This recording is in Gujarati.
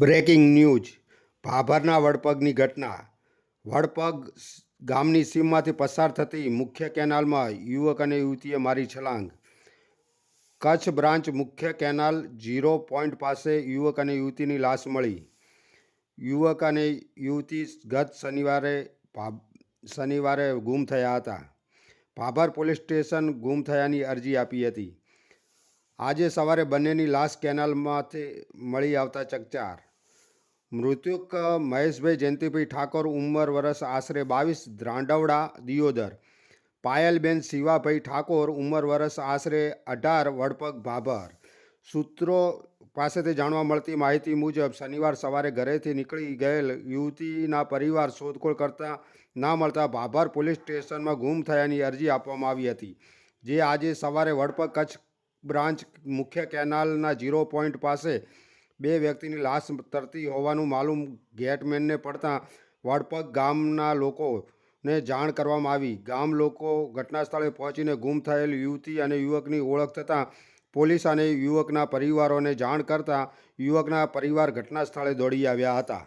Breaking news. ભાભરના વડપગની ઘટના. વડપગ ગામની સીમમાંથી પસાર થતી મુખ્ય કેનાલમાં યુવક અને યુવતીએ મારી છલાંગ. કચ્છ બ્રાન્ચ મુખ્ય કેનાલ ઝીરો પોઈન્ટ પાસે યુવક અને યુવતીની લાશ મળી. યુવક અને યુવતી ગત શનિવારે શનિવારે ગુમ થયા હતા. ભાભર પોલીસ સ્ટેશન ગુમ થયાની અરજી આપી હતી. આજે સવારે બંનેની લાશ કેનાલમાંથી મળી આવતા ચકચાર. મૃતક મહેશભાઈ જયંતિભાઈ ઠાકોર ઉંમર વરસ આશરે બાવીસ, દ્રાંડવડા, દિયોદર. પાયલબેન શિવાભાઈ ઠાકોર ઉંમર વરસ આશરે અઢાર, વડપગ ભાભર. સૂત્રો પાસેથી જાણવા મળતી માહિતી મુજબ શનિવાર સવારે ઘરેથી નીકળી ગયેલ યુવતીના પરિવાર શોધખોળ કરતા ના મળતા ભાભર પોલીસ સ્ટેશનમાં ગુમ થયાની અરજી આપવામાં આવી હતી, જે આજે સવારે વડપગ કચ્છ બ્રાન્ચ મુખ્ય કેનાલના ઝીરો પોઈન્ટ પાસે બે વ્યક્તિની લાશ તરતી હોવાનું માલુમ ગેટમેનને પડતા વડપગ ગામના લોકોને જાણ કરવામાં આવી. ગામ લોકો ઘટના સ્થળે પહોંચીને ગુમ થયેલ યુવતી અને યુવકની ઓળખ થતાં પોલીસ અને યુવકના પરિવારોને જાણ કરતાં યુવકના પરિવાર ઘટના સ્થળે દોડી આવ્યા હતા.